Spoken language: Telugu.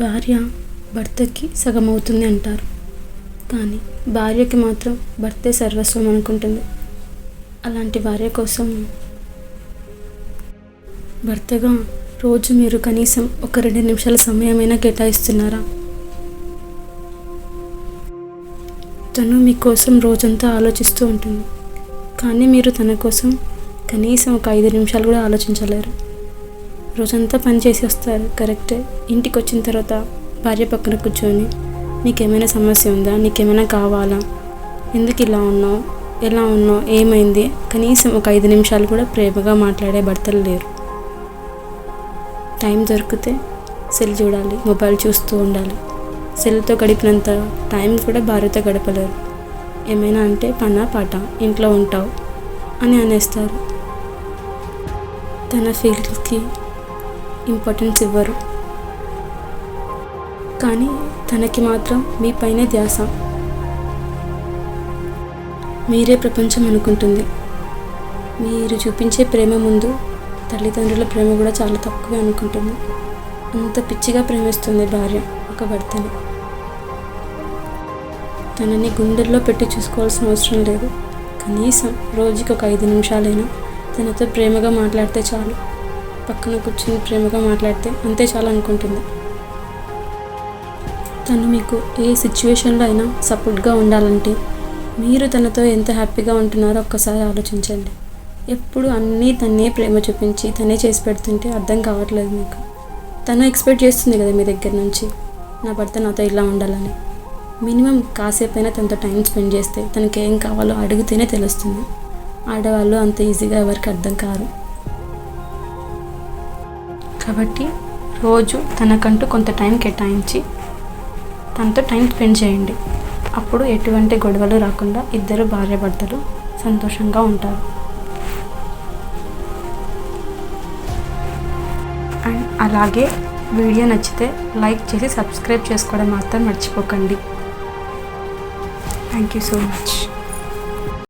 భార్య భర్తకి సగం అవుతుంది అంటారు. కానీ భార్యకి మాత్రం భర్తే సర్వస్వం అనుకుంటుంది. అలాంటి భార్య కోసం భర్తగా రోజు మీరు కనీసం ఒక రెండు నిమిషాల సమయమైనా కేటాయిస్తున్నారా? తను మీకోసం రోజంతా ఆలోచిస్తూ ఉంటుంది. కానీ మీరు తన కోసం కనీసం ఒక ఐదు నిమిషాలు కూడా ఆలోచించలేరు. రోజంతా పని చేసి వస్తారు కరెక్టే. ఇంటికి వచ్చిన తర్వాత భార్య పక్కన కూర్చొని నీకేమైనా సమస్య ఉందా? నీకేమైనా కావాలా? ఎందుకు ఇలా ఉన్నావు? ఎలా ఉన్నావు? ఏమైంది? కనీసం ఒక ఐదు నిమిషాలు కూడా ప్రేమగా మాట్లాడే భర్తలు లేరు. టైం దొరికితే సెల్ చూడాలి మొబైల్ చూస్తూ ఉండాలి. సెల్తో గడిపినంత టైం కూడా భార్యతో గడపలేరు. ఏమైనా అంటే పనా పాట ఇంట్లో ఉంటావు? అని అనేస్తారు. తన ఫీలింగ్స్కి ఇంపార్టెన్స్ ఇవ్వరు. కానీ తనకి మాత్రం మీ పైనే ధ్యాస. మీరే ప్రపంచం అనుకుంటుంది. మీరు చూపించే ప్రేమ ముందు తల్లిదండ్రుల ప్రేమ కూడా చాలా తక్కువే అనుకుంటుంది. అంత పిచ్చిగా ప్రేమిస్తుంది భార్య ఒక భర్తని. తనని గుండెల్లో పెట్టి చూసుకోవాల్సిన అవసరం లేదు. కనీసం రోజుకి ఒక ఐదు నిమిషాలైనా తనతో ప్రేమగా మాట్లాడితే చాలు. పక్కన కూర్చుని ప్రేమగా మాట్లాడితే అంతే చాలు అనుకుంటుంది తను మీకు ఏ సిచ్యువేషన్లో అయినా సపోర్ట్గా ఉండాలంటే మీరు తనతో ఎంత హ్యాపీగా ఉంటున్నారో ఒక్కసారి ఆలోచించండి. ఎప్పుడు అన్నీ తన్నే ప్రేమ చూపించి తనే చేసి పెడుతుంటే అర్థం కావట్లేదు మీకు. తను ఎక్స్పెక్ట్ చేస్తుంది కదా మీ దగ్గర నుంచి నా భర్త నాతో ఇలా ఉండాలని. మినిమం కాసేపైనా తనతో టైం స్పెండ్ చేస్తే తనకి ఏం కావాలో అడిగితేనే తెలుస్తుంది. ఆడవాళ్ళు అంత ఈజీగా ఎవరికి అర్థం కారు. కాబట్టి రోజు తనకంటూ కొంత టైం కేటాయించి తనతో టైం స్పెండ్ చేయండి. అప్పుడు ఎటువంటి గొడవలు రాకుండా ఇద్దరు భార్యాభర్తలు సంతోషంగా ఉంటారు. అండ్ అలాగే వీడియో నచ్చితే లైక్ చేసి సబ్స్క్రైబ్ చేసుకోవడం మాత్రం మర్చిపోకండి. Thank you so much.